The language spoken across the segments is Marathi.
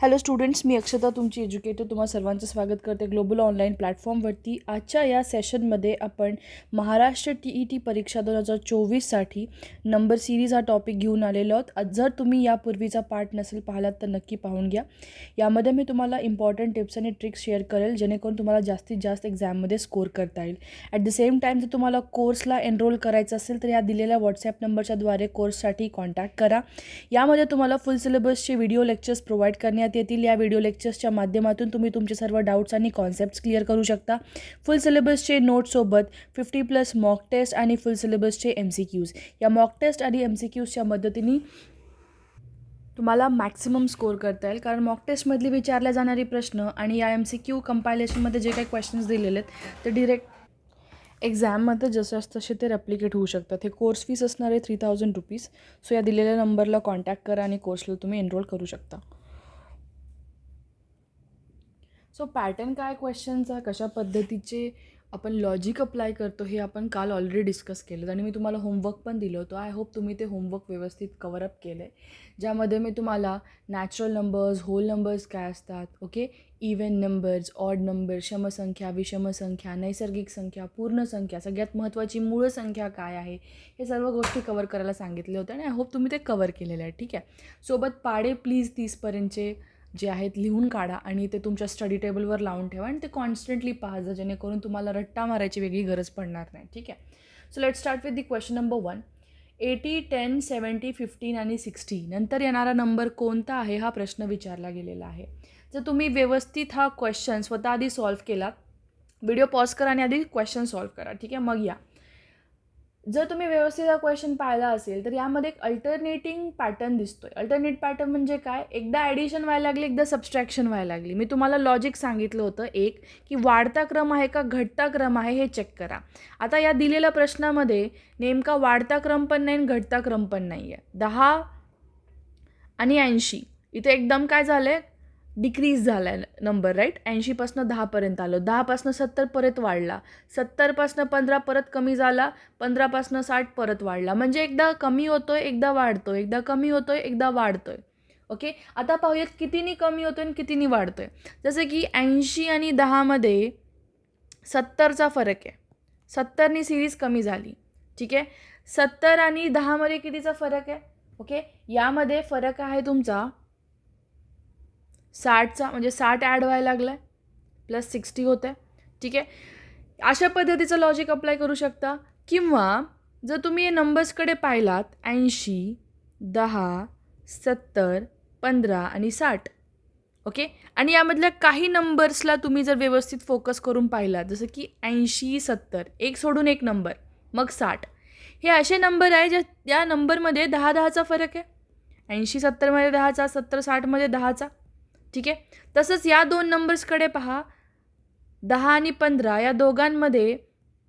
हॅलो स्टुडंट्स मी अक्षता तुमची एज्युकेटर तुम्हाला सर्वांचं स्वागत करते ग्लोबल ऑनलाईन प्लॅटफॉर्मवरती आजच्या या सेशनमध्ये आपण महाराष्ट्र टी ई टी परीक्षा दोन हजार चोवीससाठी नंबर सिरीज हा टॉपिक घेऊन आलेलो आहोत. जर तुम्ही यापूर्वीचा पार्ट नसेल पाहिलात तर नक्की पाहून घ्या. यामध्ये मी तुम्हाला इम्पॉर्टंट टिप्स आणि ट्रिक्स शेअर करेल जेणेकरून तुम्हाला जास्तीत जास्त एक्झाममध्ये स्कोर करता येईल. ॲट द सेम टाईम जर तुम्हाला कोर्सला एनरोल करायचं असेल तर या दिलेल्या व्हॉट्सॲप नंबरच्याद्वारे कोर्ससाठी कॉन्टॅक्ट करा. यामध्ये तुम्हाला फुल सिलेबसचे व्हिडिओ लेक्चर्स प्रोव्हाइड करण्यात येतील. या व्हिडिओ लेक्चर्सच्या माध्यमातून तुम्ही तुमचे सर्व डाऊट्स आणि कॉन्सेप्ट्स क्लिअर करू शकता. फुल सिलेबसचे नोट्ससोबत फिफ्टी प्लस मॉक टेस्ट आणि फुल सिलेबसचे एम सी क्यूज या मॉक टेस्ट आणि एम सी क्यूजच्या मदतीने तुम्हाला मॅक्सिमम स्कोर करता येईल. कारण मॉक टेस्टमधली विचारल्या जाणारी प्रश्न आणि या एम सी क्यू कंपायलेशनमध्ये जे काही क्वेश्चन्स दिलेले आहेत ते डिरेक्ट एक्झाममध्ये जसं तसे ते रेप्लिकेट होऊ शकतात. हे कोर्स फीस असणारे थ्री थाउजंड रुपीज सो या दिलेल्या नंबरला कॉन्टॅक्ट करा आणि कोर्सला तुम्ही एनरोल करू शकता. सो पॅटर्न काय क्वेश्चनचा कशा पद्धतीचे आपण लॉजिक अप्लाय करतो हे आपण काल ऑलरेडी डिस्कस केलं. आणि मी तुम्हाला होमवर्क पण दिलं होतं. आय होप तुम्ही ते होमवर्क व्यवस्थित कवरअप केलं आहे ज्यामध्ये मी तुम्हाला नॅचरल नंबर्स होल नंबर्स काय असतात okay even numbers odd number शमसंख्या विषमसंख्या नैसर्गिक संख्या पूर्ण संख्या सगळ्यात महत्त्वाची मूळ संख्या काय आहे हे सर्व गोष्टी कवर करायला सांगितले होते आणि आय होप तुम्ही ते कवर केलेलं आहे. ठीक आहे? सोबत पाडे प्लीज तीसपर्यंतचे जे आहेत लिहून काढा आणि ते तुमच्या स्टडी टेबलवर लावून ठेवा आणि ते कॉन्स्टंटली पाहा जा जेणेकरून तुम्हाला रट्टा मारायची वेगळी गरज पडणार नाही. ठीक आहे? So let start with the question number one eighty ten seventy fifteen आणि सिक्स्टी नंतर येणारा नंबर कोणता आहे हा प्रश्न विचारला गेलेला आहे. जर तुम्ही व्यवस्थित हा क्वेश्चन स्वतः आधी सॉल्व्ह केला व्हिडिओ पॉज करा आणि आधी क्वेश्चन सॉल्व्ह करा. ठीक आहे? मग या. जर तुम्ही व्यवस्थित हा क्वेश्चन पाहिला असेल तर यामध्ये एक अल्टरनेटिंग पॅटर्न दिसतो आहे अल्टरनेट पॅटर्न म्हणजे काय? एकदा ॲडिशन व्हायला लागली एकदा सबस्ट्रॅक्शन व्हायला लागली. मी तुम्हाला लॉजिक सांगितलं होतं एक की वाढता क्रम आहे का घटता क्रम आहे हे चेक करा. आता या दिलेल्या प्रश्नामध्ये नेमका वाढता क्रम पण नाही आणि घटता क्रम पण नाही आहे दहा आणि ऐंशी. इथे एकदम काय झालं आहे डिक्रीज झाला आहे नंबर राईट ऐंशीपासनं दहापर्यंत आलो. दहापासनं सत्तर परत वाढला. सत्तरपासनं पंधरा परत कमी झाला. पंधरापासनं साठ परत वाढला. म्हणजे एकदा कमी होतो आहे एकदा वाढतोय. एकदा कमी होतो आहे एकदा वाढतो आहे ओके आता पाहूयात कितीनी कमी होतो आहे आणि कितीनी वाढतो आहे जसं की ऐंशी आणि दहामध्ये सत्तरचा फरक आहे. सत्तरनी सिरीज कमी झाली. ठीक आहे? सत्तर आणि दहामध्ये कितीचा फरक आहे? ओके यामध्ये फरक आहे तुमचा साठचा म्हणजे साठ ॲड व्हायला लागला आहे प्लस सिक्स्टी होतं आहे ठीक आहे? अशा पद्धतीचं लॉजिक अप्लाय करू शकता. किंवा जर तुम्ही हे नंबर्सकडे पाहिलात ऐंशी दहा सत्तर पंधरा आणि साठ ओके आणि यामधल्या काही नंबर्सला तुम्ही जर व्यवस्थित फोकस करून पाहिलात जसं की ऐंशी सत्तर एक सोडून एक नंबर मग साठ. हे असे नंबर आहे ज्या या नंबरमध्ये दहा दहाचा फरक आहे. ऐंशी सत्तरमध्ये दहाचा सत्तर साठमध्ये दहाचा. ठीक आहे? तसंच या दोन नंबर्सकडे पहा. दहा आणि पंधरा या दोघांमध्ये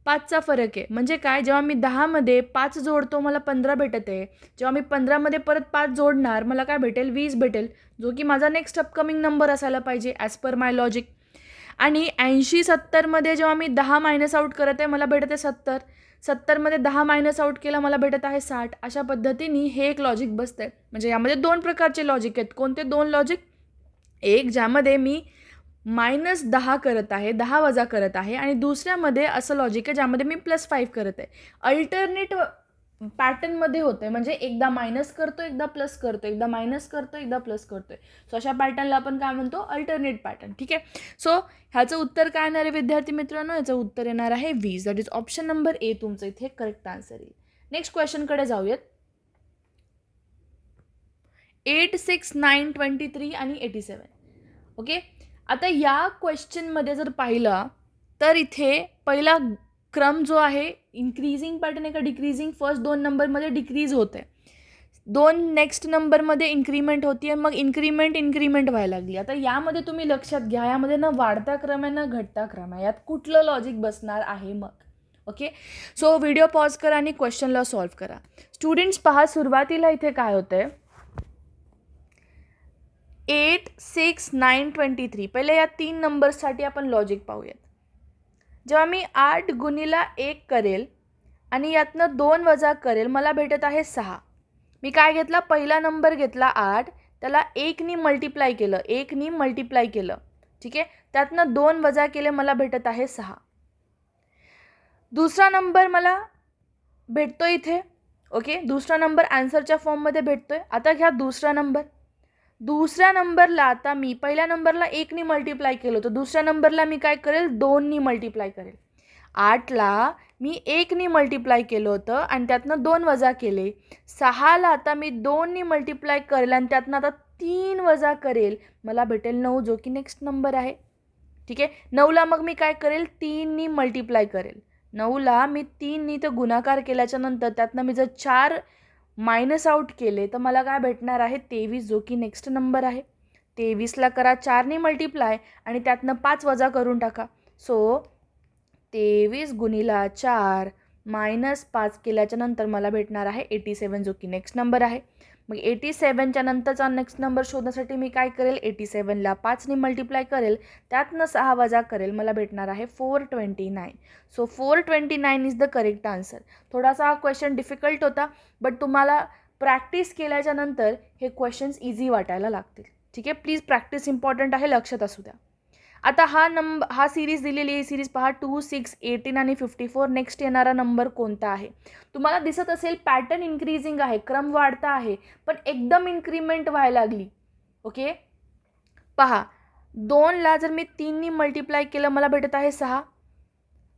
पाचचा फरक आहे. म्हणजे काय? जेव्हा मी दहामध्ये पाच जोडतो मला पंधरा भेटत. आहे जेव्हा मी पंधरामध्ये परत पाच जोडणार मला काय भेटेल? वीस भेटेल. जो की माझा नेक्स्ट अपकमिंग नंबर असायला पाहिजे ॲज पर माय लॉजिक आणि ऐंशी सत्तरमध्ये जेव्हा मी दहा मायनस आऊट करत आहे मला भेटत आहे सत्तर. सत्तरमध्ये दहा मायनस आऊट केला मला भेटत आहे साठ. अशा पद्धतीने हे एक लॉजिक बसतं आहे म्हणजे यामध्ये दोन प्रकारचे लॉजिक आहेत. कोणते दोन लॉजिक एक ज्यामध्ये मी मायनस दहा करत आहे दहा वजा करत आहे आणि दुसऱ्यामध्ये असं लॉजिक आहे ज्यामध्ये मी प्लस फाईव्ह करत आहे. अल्टरनेट पॅटर्नमध्ये होतं आहे म्हणजे एकदा मायनस करतो एकदा प्लस करतो एकदा मायनस करतो एकदा प्लस करतो आहे सो अशा पॅटर्नला आपण काय म्हणतो? अल्टरनेट पॅटर्न ठीक आहे? सो ह्याचं उत्तर काय येणार आहे विद्यार्थी मित्रांनो? ह्याचं उत्तर येणार आहे वीस. That is option number A तुमचं इथे करेक्ट आन्सर येईल. नेक्स्ट क्वेश्चनकडे जाऊयात. Eight six nine twenty three आणि एटी सेवन ओके? आता या क्वेश्चनमध्ये जर पाहिलं तर इथे पहिला क्रम जो आहे इन्क्रीजिंग पॅटर्न आहे का डिक्रीजिंग फर्स्ट दोन नंबरमध्ये डिक्रीज होत आहे दोन नेक्स्ट नंबरमध्ये इन्क्रीमेंट होती आहे मग इन्क्रीमेंट इन्क्रीमेंट व्हायला लागली. आता यामध्ये तुम्ही लक्षात घ्या यामध्ये ना वाढता क्रम आहे ना घटता क्रम आहे. यात कुठलं लॉजिक बसणार आहे मग? ओके? सो व्हिडिओ पॉज करा आणि क्वेश्चनला सॉल्व्ह करा. स्टुडंट्स पहा सुरुवातीला इथे काय होतं आहे eight six nine twenty three पहिले या तीन नंबर्ससाठी आपण लॉजिक पाहूयात. जेव्हा मी आठ गुणीला एक करेल आणि यातनं दोन वजा करेल मला भेटत आहे सहा. मी काय घेतला? पहिला नंबर घेतला आठ त्याला एकनी मल्टिप्लाय केलं एकनी मल्टिप्लाय केलं. ठीक आहे? त्यातनं दोन वजा केले मला भेटत आहे सहा. दुसरा नंबर मला भेटतो इथे. ओके? दुसरा नंबर आन्सरच्या फॉर्ममध्ये भेटतो आहे आता घ्या दुसरा नंबर दुसऱ्या नंबरला आता मी पहिल्या नंबरला एकनी मल्टिप्लाय केलं होतं. दुसऱ्या नंबरला मी काय करेल? दोननी मल्टिप्लाय करेल. आठला मी एकनी मल्टिप्लाय केलं होतं आणि त्यातनं दोन वजा केले. सहाला आता मी दोननी मल्टिप्लाय करेल आणि त्यातनं आता तीन वजा करेल. मला भेटेल नऊ जो की नेक्स्ट नंबर आहे. ठीक आहे? नऊला मग मी काय करेल? तीननी मल्टिप्लाय करेल. नऊला मी तीननी तर गुणाकार केल्याच्यानंतर त्यातनं मी जर चार मायनस आऊट केले तर मला काय भेटणार आहे? तेवीस जो की नेक्स्ट नंबर आहे. तेवीसला करा चारने मल्टिप्लाय आणि त्यातनं पाच वजा करून टाका. सो तेवीस गुणिला चार मायनस पाच केल्याच्यानंतर मला भेटणार आहे एटी सेवन जो की नेक्स्ट नंबर आहे. मग एटी सेवनच्या नंतरचा नेक्स्ट नंबर शोधण्यासाठी मी काय करेल? एटी सेवनला पाचने मल्टिप्लाय करेल. त्यातनं सहा वजा करेल. मला भेटणार आहे four twenty nine so four twenty nine is the correct answer थोडासा हा क्वेश्चन डिफिकल्ट होता बट तुम्हाला प्रॅक्टिस केल्याच्यानंतर हे क्वेश्चन्स इझी वाटायला लागतील. ठीक आहे? प्लीज प्रॅक्टिस इम्पॉर्टंट आहे. लक्षात असू द्या. आता हा नंब हा सिरीज दिलेली आहे सिरीज पहा टू सिक्स एटीन आणि फिफ्टी फोर नेक्स्ट येणारा नंबर कोणता आहे? तुम्हाला दिसत असेल पॅटर्न इन्क्रीजिंग आहे क्रम वाढता आहे पण एकदम इन्क्रीमेंट व्हायला लागली. ओके पहा दोनला जर मी तीननी मल्टिप्लाय केलं मला भेटत आहे सहा.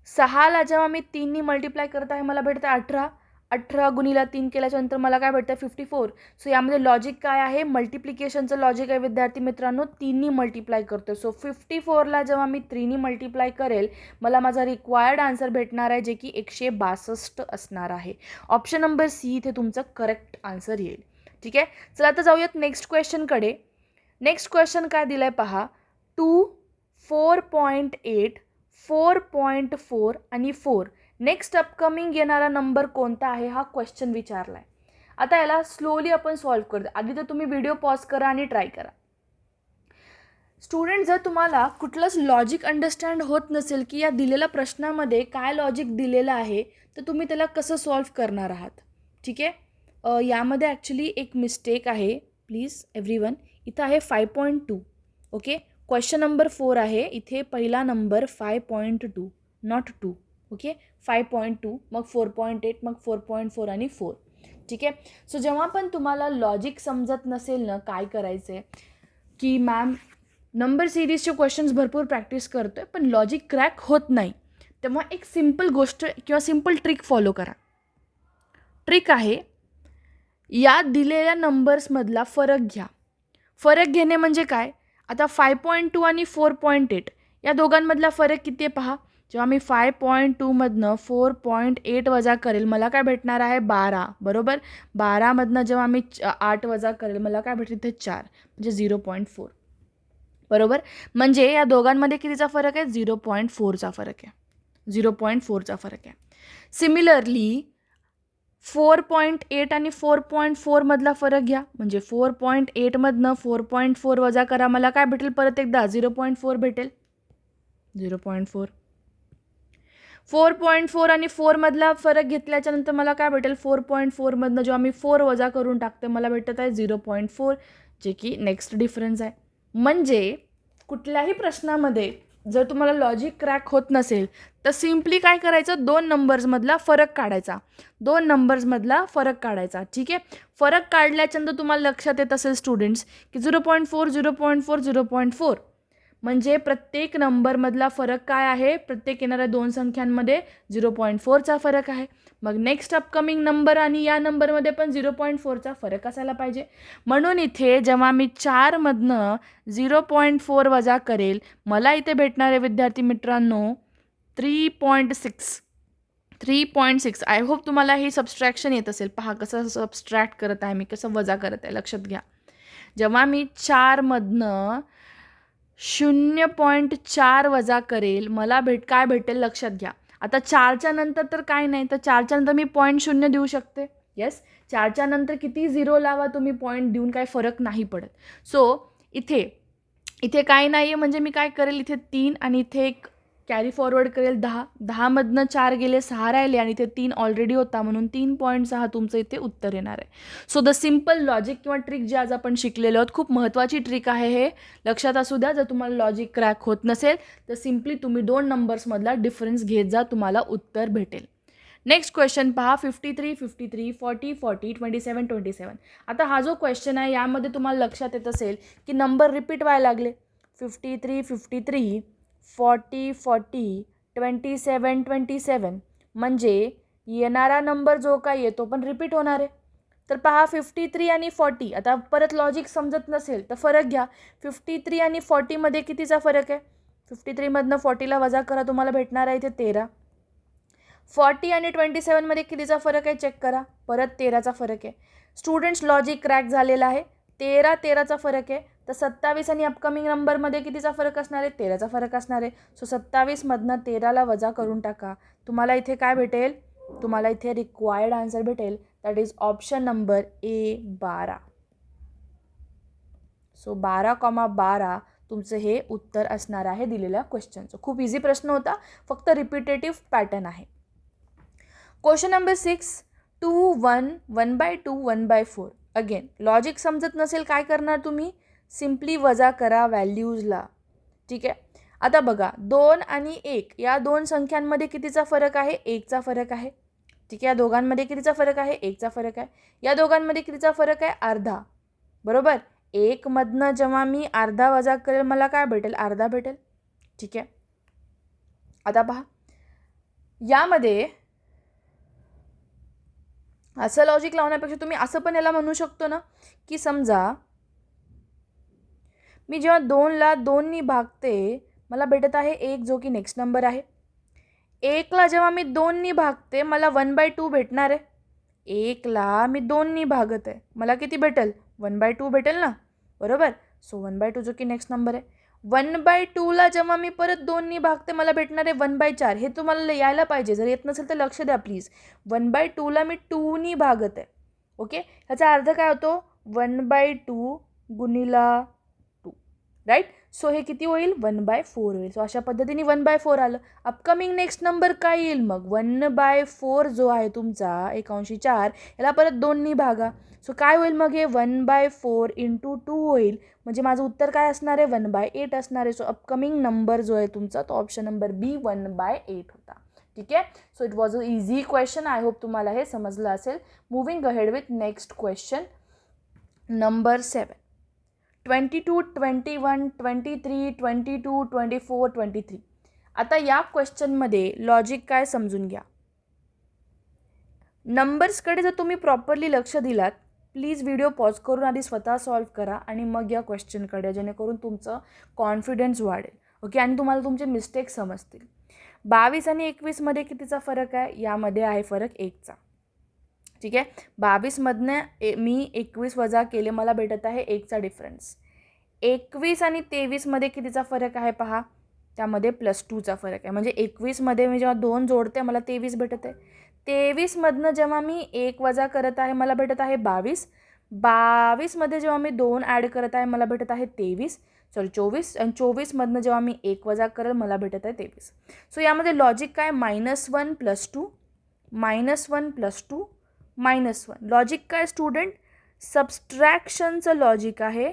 सहाला जेव्हा मी तीननी मल्टिप्लाय करत आहे मला भेटतं अठरा. अठरा गुणिला तीन केल्याच्यानंतर मला काय भेटतं? फिफ्टी फोर सो यामध्ये लॉजिक काय आहे? मल्टिप्लिकेशनचं लॉजिक आहे विद्यार्थी मित्रांनो. तीननी मल्टिप्लाय करतो सो फिफ्टी फोरला जेव्हा मी थ्रीनी मल्टिप्लाय करेल मला माझा रिक्वायर्ड आन्सर भेटणार आहे जे की एकशे बासष्ट असणार आहे. ऑप्शन नंबर सी इथे तुमचं करेक्ट आन्सर येईल. ठीक आहे? चला आता जाऊयात नेक्स्ट क्वेश्चनकडे नेक्स्ट क्वेश्चन काय दिलं आहे पहा? Two four point eight four point four आणि फोर नेक्स्ट अपकमिंग येणारा नंबर कोणता आहे हा क्वेश्चन विचारला आहे आता याला स्लोली आपण सॉल्व करतो आधी तर तुम्ही व्हिडिओ पॉज करा आणि ट्राय करा. स्टुडंट जर तुम्हाला कुठलंच लॉजिक अंडरस्टँड होत नसेल की या दिलेल्या प्रश्नामध्ये काय लॉजिक दिलेलं आहे तर तुम्ही त्याला कसं सॉल्व करणार आहात? ठीक आहे? यामध्ये ॲक्च्युली एक मिस्टेक आहे. प्लीज एव्हरी वन इथं आहे five point two okay question number four आहे. इथे पहिला number five point two not two okay five point two मग फोर पॉईंट एट मग फोर पॉईंट फोर आणि फोर ठीक आहे? सो जेव्हा पण तुम्हाला लॉजिक समजत नसेल ना काय करायचं आहे की मॅम नंबर सिरीजचे क्वेश्चन्स भरपूर प्रॅक्टिस करतो आहे पण लॉजिक क्रॅक होत नाही तेव्हा एक सिंपल गोष्ट किंवा सिंपल ट्रिक फॉलो करा. ट्रिक आहे या दिलेल्या नंबर्समधला फरक घ्या. फरक घेणे म्हणजे काय? आता फाय पॉईंट टू आणि फोर पॉईंट एट या दोघांमधला फरक किती आहे पहा? जेव्हा मी फाय पॉईंट टूमधनं फोर पॉईंट एट वजा करेल मला काय भेटणार आहे? बारा. बरोबर? बारामधनं जेव्हा मी च आठ वजा करेल मला काय भेटेल इथे चार म्हणजे झिरो पॉईंट फोर बरोबर? म्हणजे या दोघांमध्ये कितीचा फरक आहे? झिरो पॉईंट फोरचा फरक आहे. झिरो पॉईंट फोरचा फरक आहे. सिमिलरली फोर पॉईंट एट आणि फोर पॉईंट फोरमधला फरक घ्या. म्हणजे फोर पॉईंट एटमधनं फोर पॉईंट फोर वजा करा मला काय भेटेल? परत एकदा झिरो पॉईंट फोर भेटेल. Zero point four four point four आणि फोरमधला फरक घेतल्याच्यानंतर मला काय भेटेल? फोर पॉईंट फोरमधनं जेव्हा मी फोर वजा करून टाकते मला भेटत आहे झिरो पॉईंट फोर जे की नेक्स्ट डिफरन्स आहे. म्हणजे कुठल्याही प्रश्नामध्ये जर तुम्हाला लॉजिक क्रॅक होत नसेल तर सिम्पली काय करायचं? दोन नंबर्समधला फरक काढायचा. दोन नंबर्समधला फरक काढायचा. ठीक आहे? फरक काढल्याच्यानंतर तुम्हाला लक्षात येत असेल स्टुडंट्स की zero point four zero point four zero point four. म्हणजे प्रत्येक नंबरमधला फरक काय आहे? प्रत्येक येणाऱ्या दोन संख्यांमध्ये झिरो पॉईंट फोरचा फरक आहे. मग नेक्स्ट अपकमिंग नंबर आणि या नंबरमध्ये पण झिरो पॉईंट फोरचा फरक असायला पाहिजे. म्हणून इथे जेव्हा मी चारमधनं झिरो पॉईंट फोर वजा करेल मला इथे भेटणारे विद्यार्थी मित्रांनो three point six three point six I hope तुम्हाला हे सबस्ट्रॅक्शन येत असेल. पहा कसं सबस्ट्रॅक्ट करत आहे मी कसं वजा करत आहे लक्षात घ्या. जेव्हा मी चारमधनं शून्य पॉईंट चार वजा करेल. मला भेट काय भेटेल लक्षात घ्या. आता चारच्या नंतर तर काय नाही तर चारच्या नंतर मी पॉईंट शून्य देऊ शकते. येस चारच्या नंतर किती झिरो लावा तुम्ही पॉईंट देऊन काय फरक नाही पडत. सो इथे इथे काय नाही आहे म्हणजे मी काय करेल इथे तीन आणि इथे एक कॅरी फॉरवर्ड करेल दहा. दहामधनं चार गेले सहा राहिले आणि ते तीन ऑलरेडी होता म्हणून तीन पॉईंट सहा तुमचं इथे उत्तर येणार आहे. सो द सिंपल लॉजिक किंवा ट्रिक जे आज आपण शिकलेलो आहोत खूप महत्त्वाची ट्रिक आहे हे. लक्षात असू द्या जर तुम्हाला लॉजिक क्रॅक होत नसेल तर सिम्पली तुम्ही दोन नंबर्समधला डिफरन्स घेत जा तुम्हाला उत्तर भेटेल. नेक्स्ट क्वेश्चन पहा fifty three fifty three forty forty twenty seven twenty seven आता हा जो क्वेश्चन आहे यामध्ये तुम्हाला लक्षात येत असेल की नंबर रिपीट व्हायला लागले. Fifty three fifty three forty forty twenty seven twenty seven. म्हणजे येणारा नंबर जो काय येतो पण रिपीट होणार आहे. तर पहा फिफ्टी थ्री आणि फॉर्टी आता परत लॉजिक समजत नसेल तर फरक घ्या. फिफ्टी थ्री आणि फॉर्टीमध्ये कितीचा फरक आहे? फिफ्टी थ्रीमधनं फॉर्टीला वजा करा तुम्हाला भेटणार आहे इथे तेरा. फॉर्टी आणि ट्वेंटी सेवनमध्ये कितीचा फरक आहे? चेक करा. परत तेराचा फरक आहे. स्टुडंट्स लॉजिक क्रॅक झालेला आहे. तेरा तेराचा फरक आहे. तर सत्तावीस आणि अपकमिंग नंबरमध्ये कितीचा फरक असणार आहे? तेराचा फरक असणार आहे. सो सत्तावीसमधनं तेराला वजा करून टाका. तुम्हाला इथे काय भेटेल? तुम्हाला इथे रिक्वायर्ड आन्सर भेटेल. That is option number A बारा. सो बारा कॉमा बारा तुमचं हे उत्तर असणार आहे दिलेल्या क्वेश्चनचं खूप इझी प्रश्न होता. फक्त रिपिटेटिव्ह पॅटर्न आहे. Question number six two one one by two one by four again logic समजत नसेल काय करणार तुम्ही? सिम्पली वजा करा व्हॅल्यूजला ठीक आहे? आता बघा दोन आणि एक या दोन संख्यांमध्ये कितीचा फरक आहे? एकचा फरक आहे. ठीक आहे? या दोघांमध्ये कितीचा फरक आहे? एकचा फरक आहे. या दोघांमध्ये कितीचा फरक आहे? अर्धा. बरोबर? एकमधनं जेव्हा मी अर्धा वजा करेल मला काय भेटेल? अर्धा भेटेल. ठीक आहे? आता पहा. यामध्ये असं लॉजिक लावण्यापेक्षा तुम्ही असं पण याला म्हणू शकतो ना की समजा मी जेव्हा दोनला दोननी भागते मला भेटत आहे एक जो की नेक्स्ट नंबर आहे. एकला जेव्हा मी दोननी भागते मला वन बाय टू भेटणार आहे. एकला मी दोननी भागत आहे मला किती भेटेल? वन बाय टू भेटेल ना? बरोबर? सो वन बाय टू जो की नेक्स्ट नंबर आहे. वन बाय टूला जेव्हा मी परत दोननी भागते मला भेटणार आहे वन बाय चार. हे तुम्हाला यायला पाहिजे. जर येत नसेल तर लक्ष द्या प्लीज वन बाय टूला मी टूनी भागत आहे. ओके ह्याचा अर्थ काय होतो? वन बाय टू गुणिला राईट? सो हे किती होईल? वन बाय फोर होईल. सो अशा पद्धतीने वन बाय फोर आलं. अपकमिंग नेक्स्ट नंबर काय येईल मग? वन बाय फोर जो आहे तुमचा एकाऐंशी चार याला परत दोन्ही भागा. सो काय होईल मग हे? One by four into two होईल. म्हणजे माझं उत्तर काय असणार आहे? वन बाय एट असणार आहे. सो अपकमिंग नंबर जो आहे तुमचा तो option number B one by eight होता. ठीक आहे? So it was a easy question I hope तुम्हाला हे समजलं असेल. Moving ahead with next question number seven twenty two twenty one twenty three twenty two twenty four twenty three. आता या क्वेश्चनमध्ये लॉजिक काय समजून घ्या? नंबर्सकडे जर तुम्ही प्रॉपरली लक्ष दिलात प्लीज व्हिडिओ पॉज करून आधी स्वतः सॉल्व करा आणि मग या क्वेश्चनकडे जेणेकरून तुमचं कॉन्फिडन्स वाढेल. ओके आणि तुम्हाला तुमचे मिस्टेक समजतील. बावीस आणि एकवीसमध्ये कितीचा फरक आहे? यामध्ये आहे फरक एकचा. ठीक आहे? बावीसमधनं ए मी एकवीस वजा केले मला भेटत आहे एकचा डिफरन्स एकवीस आणि तेवीसमध्ये कितीचा फरक आहे पहा? त्यामध्ये प्लस टूचा फरक आहे. म्हणजे एकवीसमध्ये मी जेव्हा दोन जोडते मला तेवीस भेटत. आहे तेवीसमधनं जेव्हा मी एक वजा करत आहे मला भेटत आहे बावीस. बावीसमध्ये जेव्हा मी दोन ॲड करत आहे मला भेटत आहे तेवीस. सॉरी चोवीस. आणि चोवीसमधनं जेव्हा मी एक वजा करेल मला भेटत आहे तेवीस. सो यामध्ये लॉजिक काय? Minus one plus two minus one plus two minus one. Logic काय स्टुडंट सबस्ट्रॅक्शनचं लॉजिक आहे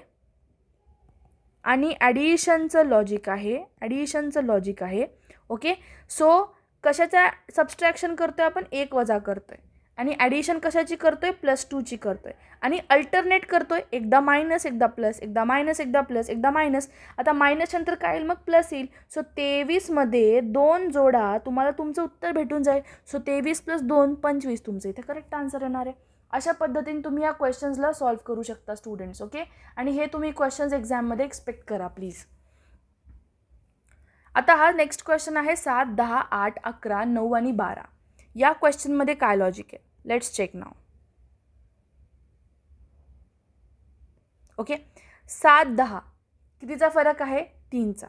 आणि ॲडिशनचं लॉजिक आहे. ॲडिशनचं लॉजिक आहे. ओके सो कशाचा सबस्ट्रॅक्शन करतो आहे आपण? एक वजा करतो आहे आणि ॲडिशन कशाची करतो आहे प्लस टूची करतो आहे आणि अल्टरनेट करतो आहे एकदा मायनस एकदा प्लस एकदा मायनस एकदा प्लस एकदा मायनस आता मायनस नंतर काय येईल? मग प्लस येईल. सो तेवीसमध्ये दोन जोडा तुम्हाला तुमचं उत्तर भेटून जाईल. सो तेवीस प्लस दोन पंचवीस तुमचं. इथे करेक्ट आन्सर येणार आहे. अशा पद्धतीने तुम्ही या क्वेश्चन्सला सॉल्व्ह करू शकता स्टुडंट्स ओके आणि हे तुम्ही क्वेश्चन्स एक्झाममध्ये एक्सपेक्ट करा प्लीज आता हा नेक्स्ट क्वेश्चन आहे सात दहा आठ अकरा नऊ आणि बारा. या क्वेश्चनमध्ये काय लॉजिक आहे? लेट्स चेक नाव ओके सात दहा. कितीचा फरक आहे? तीनचा.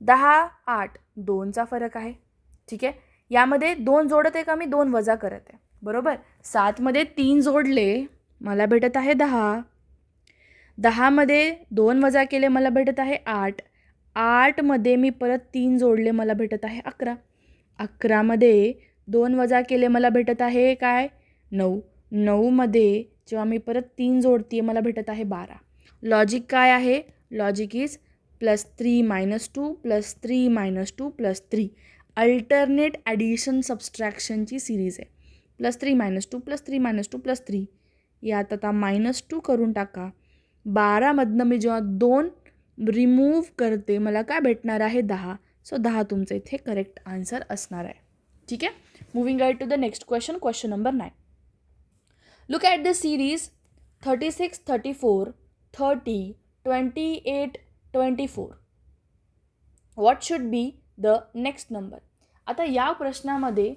दहा आठ. दोनचा फरक आहे. ठीक आहे? यामध्ये दोन जोडत आहे का? मी दोन वजा करत आहे. बरोबर? सातमध्ये तीन जोडले मला भेटत आहे दहा. दहामध्ये दोन वजा केले मला भेटत आहे आठ. आठमध्ये मी परत तीन जोडले मला भेटत आहे अकरा. अकरामध्ये दोन वजा केले मला भेटत आहे काय? नऊ. नऊमध्ये जेव्हा मी परत तीन जोडते मला भेटत आहे बारा. लॉजिक काय आहे? Logic is plus three minus two plus three minus two plus three alternate addition सबस्ट्रॅक्शनची series आहे. Plus three minus two plus three minus two plus three यात आता मायनस टू करून टाका. बारामधनं मी जेव्हा दोन रिमूव्ह करते मला काय भेटणार आहे? दहा. सो दहा तुमचं इथे करेक्ट आन्सर असणार आहे. ठीक आहे? Moving I to the next question question number nine look at the series thirty six thirty four thirty twenty eight twenty four what should be the next number आता या प्रश्नामध्ये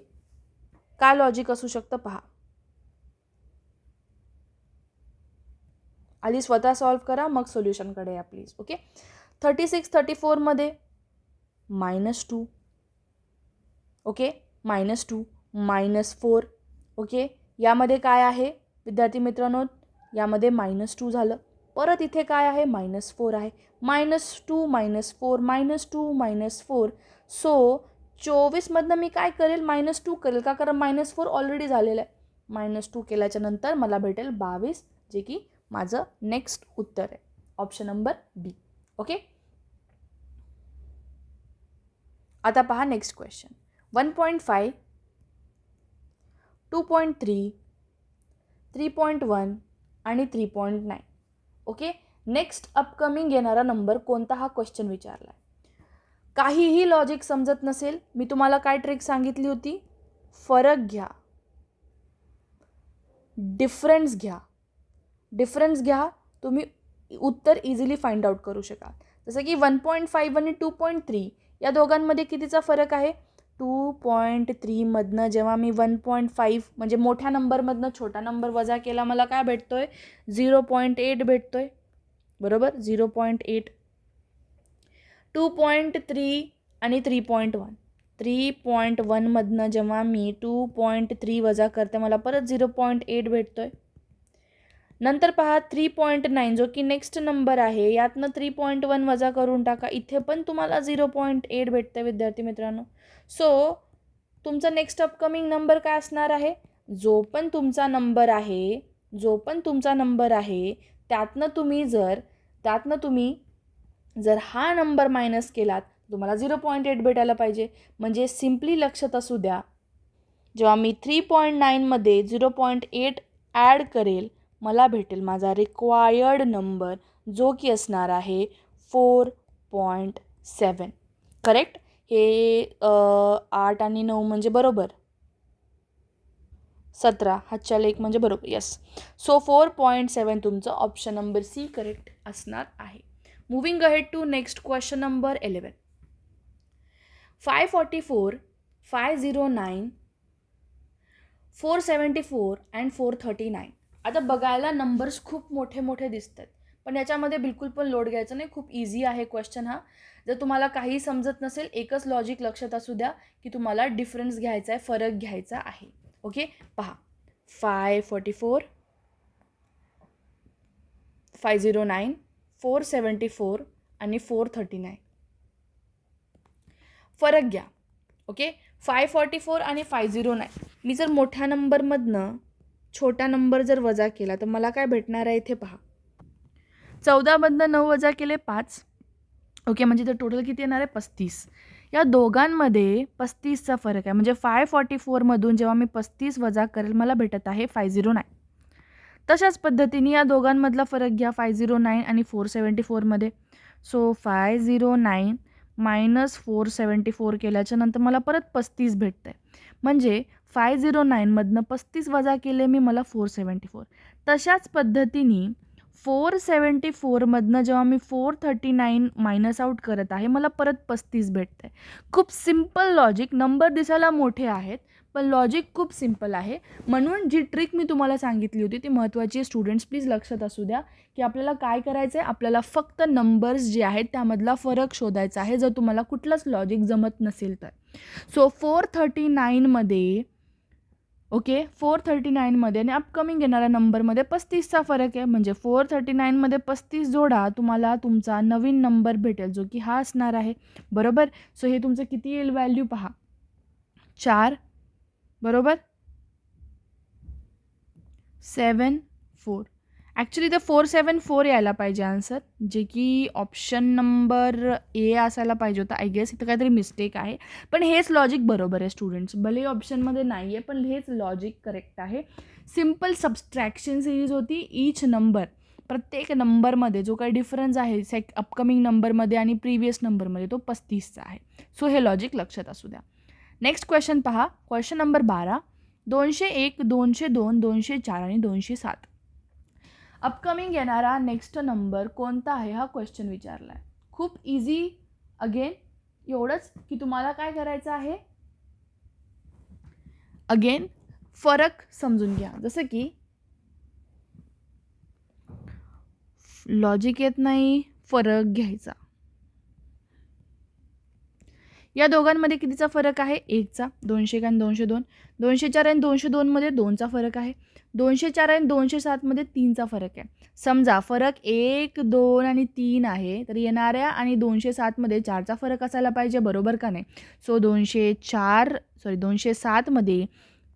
काय लॉजिक असू शकतं पहा. आधी स्वतः सॉल्व करा मग सोल्युशनकडे या please okay thirty six thirty फोरमध्ये minus two okay minus two minus four okay यामध्ये काय आहे? विद्यार्थी मित्रांनो यामध्ये मायनस टू झालं. परत इथे काय आहे? मायनस फोर आहे. Minus two minus four minus two minus four so चोवीसमधनं मी काय करेल? मायनस टू करेल का? कारण मायनस फोर ऑलरेडी झालेलं आहे. मायनस टू केल्याच्यानंतर मला भेटेल बावीस जे की माझं नेक्स्ट उत्तर आहे. ऑप्शन नंबर बी ओके आता पहा next question one point five two point three three point one आणि three point nine. Okay next upcoming येणारा नंबर कोणता हा क्वेश्चन विचारला आहे? काहीही लॉजिक समजत नसेल मी तुम्हाला काय ट्रिक सांगितली होती? फरक घ्या. डिफरन्स घ्या. डिफरन्स घ्या तुम्ही उत्तर इझिली फाइंड आउट करू शकाल. जसं की वन पॉईंट फाईव्ह आणि टू पॉईंट थ्री या दोघांमध्ये कितीचा फरक आहे? टू पॉईंट थ्रीमधनं जेव्हा मी वन पॉईंट फाईव्ह म्हणजे मोठ्या नंबरमधनं छोटा नंबर वजा केला मला काय भेटतो आहे झिरो पॉईंट एट भेटतो आहे बरोबर? Zero point eight. Two point three आणि three point one. Three point वनमधनं जेव्हा मी टू पॉईंट थ्री वजा करते मला परत झिरो पॉईंट एट भेटतो आहे नंतर पहा थ्री पॉईंट नाईन जो की नेक्स्ट नंबर आहे यातनं थ्री पॉईंट वन वजा करून टाका. इथे पण तुम्हाला झिरो पॉईंट एट भेटतं विद्यार्थी मित्रांनो. सो तुमचा नेक्स्ट अपकमिंग नंबर काय असणार आहे? जो पण तुमचा नंबर आहे जो पण तुमचा नंबर आहे त्यातनं तुम्ही जर त्यातनं तुम्ही जर हा नंबर मायनस केलात तुम्हाला झिरो पॉईंट एट भेटायला पाहिजे. म्हणजे सिम्पली लक्षात असू द्या जेव्हा मी थ्री पॉईंट नाईनमध्ये झिरो पॉईंट एट ॲड करेल मला भेटेल माझा रिक्वायर्ड नंबर जो की असणार आहे फोर पॉईंट सेवन करेक्ट हे आठ आणि नऊ म्हणजे बरोबर? सतरा हातच्या लेख म्हणजे बरोबर. Yes so four point seven तुमचं ऑप्शन नंबर सी करेक्ट असणार आहे. Moving ahead to next question number eleven five forty four five zero nine four seventy four and four thirty nine आता बघायला नंबर्स खूप मोठे मोठे दिसत आहेत पण याच्यामध्ये बिलकुल पण लोड घ्यायचं नाही. खूप इझी आहे क्वेश्चन हा. जर तुम्हाला काही समजत नसेल एकच लॉजिक लक्षात असू द्या की तुम्हाला डिफरन्स घ्यायचा आहे फरक घ्यायचा आहे. ओके पहा. Five forty four five zero nine four seventy four आणि फोर थर्टी नाईन फरक घ्या. ओके फाय फॉर्टी फोर आणि फाय झिरो नाईन मी जर मोठ्या नंबरमधनं छोटा नंबर जर वजा केला तर मला काय भेटणार आहे इथे पहा. चौदामधनं नऊ वजा केले पाच. ओके म्हणजे तर टोटल किती येणार आहे? पस्तीस. या दोघांमध्ये पस्तीसचा फरक आहे. म्हणजे फाय फॉर्टी फोरमधून जेव्हा मी पस्तीस वजा करेल मला भेटत आहे फाय झिरो नाईन तशाच पद्धतीने या दोघांमधला फरक घ्या फाय झिरो नाईन आणि फोर सेवन्टी फोरमध्ये so five zero nine minus four seventy four केल्याच्यानंतर मला परत पस्तीस भेटतं आहे म्हणजे फाय झिरो नाईनमधनं पस्तीस वजा केले मी मला फोर सेवन्टी फोर तशाच पद्धतीने फोर सेवन्टी फोरमधनं जेव्हा मी four thirty nine minus out करत आहे मला परत पस्तीस भेटतं आहे खूप सिंपल लॉजिक नंबर दिसायला मोठे आहेत पण लॉजिक खूप सिंपल आहे. म्हणून जी ट्रिक मी तुम्हाला सांगितली होती ती महत्त्वाची आहे. स्टुडंट्स प्लीज लक्षात असू द्या की आपल्याला काय करायचं आहे आपल्याला फक्त नंबर्स जे आहेत त्यामधला फरक शोधायचा आहे. जर तुम्हाला कुठलंच लॉजिक जमत नसेल तर. सो फोर थर्टी नाईनमध्ये ओके? फोर थर्टी नाईनमध्ये आणि अपकमिंग येणाऱ्या नंबरमध्ये पस्तीसचा फरक आहे. म्हणजे फोर थर्टी नाईनमध्ये पस्तीस जोडा तुम्हाला तुमचा नवीन नंबर भेटेल जो की हा असणार आहे. बरोबर? सो हे तुमचं किती येईल व्हॅल्यू पहा. चार बरोबर? सेवन फोर ॲक्च्युली तर फोर सेवन फोर यायला पाहिजे आन्सर जे की ऑप्शन नंबर ए असायला पाहिजे होता. आय गेस इथं काहीतरी मिस्टेक आहे. पण हेच लॉजिक बरोबर आहे स्टुडंट्स भले ऑप्शनमध्ये नाही आहे पण हेच लॉजिक करेक्ट आहे. सिंपल सबस्ट्रॅक्शन सिरीज होती. ईच नंबर प्रत्येक नंबरमध्ये जो काही डिफरन्स आहे सेक अपकमिंग नंबरमध्ये आणि प्रिव्हियस नंबरमध्ये तो पस्तीसचा आहे. सो हे लॉजिक लक्षात असू द्या. नेक्स्ट क्वेश्चन पहा. क्वेश्चन नंबर बारा. दोनशे एक दोनशे दोन दोनशे चार आणि दोनशे सात. अपकमिंग येणारा नेक्स्ट नंबर कोणता आहे हा क्वेश्चन विचारला आहे खूप इझी अगेन एवढंच की तुम्हाला काय करायचं आहे? अगेन फरक समजून घ्या. जसं की लॉजिक येत नाही फरक घ्यायचा. या दोघांमध्ये कितीचा फरक आहे? एकचा. दोनशे एक आणि दोनशे दोन. दोनशे चार आणि दोनशे दोनमध्ये दोनचा फरक आहे. दोनशे चार आणि दोनशे सातमध्ये तीनचा फरक आहे. समजा फरक एक दोन आणि तीन आहे तर येणाऱ्या आणि दोनशे सातमध्ये चारचा फरक असायला पाहिजे बरोबर का नाही? सो दोनशे चार सॉरी दोनशे सातमध्ये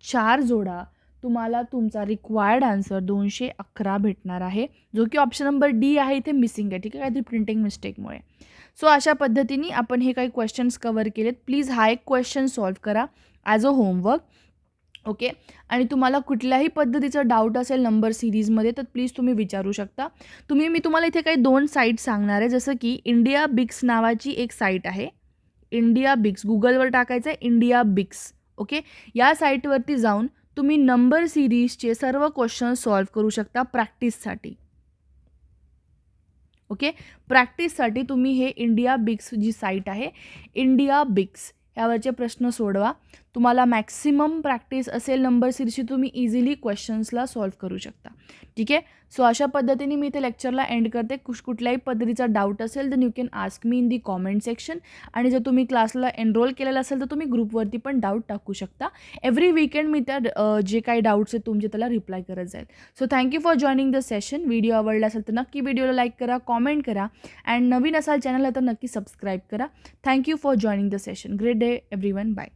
चार जोडा तुम्हाला तुमचा रिक्वायर्ड आन्सर दोनशे अकरा भेटणार आहे. जो की ऑप्शन नंबर डी आहे इथे मिसिंग आहे ठीक आहे? काहीतरी प्रिंटिंग मिस्टेकमुळे सो अशा पद्धतीने आपण हे काही क्वेश्चन्स कवर केलेत. प्लीज हा एक क्वेश्चन सॉल्व करा. As a homework okay? आणि तुम्हाला कुठल्याही पद्धतीचं डाऊट असेल नंबर सिरीजमध्ये तर प्लीज तुम्ही विचारू शकता. तुम्ही मी तुम्हाला इथे काही दोन साईट सांगणार आहे. जसं की इंडिया बिक्स नावाची एक साईट आहे. इंडिया बिक्स गुगलवर टाकायचं आहे इंडिया बिक्स ओके? या साईटवरती जाऊन तुम्ही नंबर सिरीजचे सर्व क्वेश्चन सॉल्व करू शकता प्रॅक्टिससाठी ओके? प्रॅक्टिससाठी तुम्ही हे इंडिया बिक्स जी साईट आहे इंडिया बिक्स यावरचे प्रश्न सोडवा. तुम्हाला मॅक्सिमम प्रॅक्टिस असेल नंबर सिरीजची तुम्ही इझिली क्वेश्चन्सला सॉल्व करू शकता. ठीक आहे? सो अशा पद्धतीने मी इथे लेक्चरला एंड करते. कुश कुठल्याही पद्धतीचा डाऊट असेल तर you can ask me in the comment section आणि जर तुम्ही क्लासला एनरोल केलेला असेल तर तुम्ही ग्रुपवरती पण डाऊट टाकू शकता. एव्हरी वीकेंड मी त्या जे काही डाऊट्स आहेत तुमचे त्याला रिप्लाय करत जाईल. So thank you for joining the session video आवडला असेल तर नक्की व्हिडिओला लाईक करा कॉमेंट करा. अँड नवीन असाल चॅनलला तर नक्की सबस्क्राईब करा. Thank you for joining the session great day everyone bye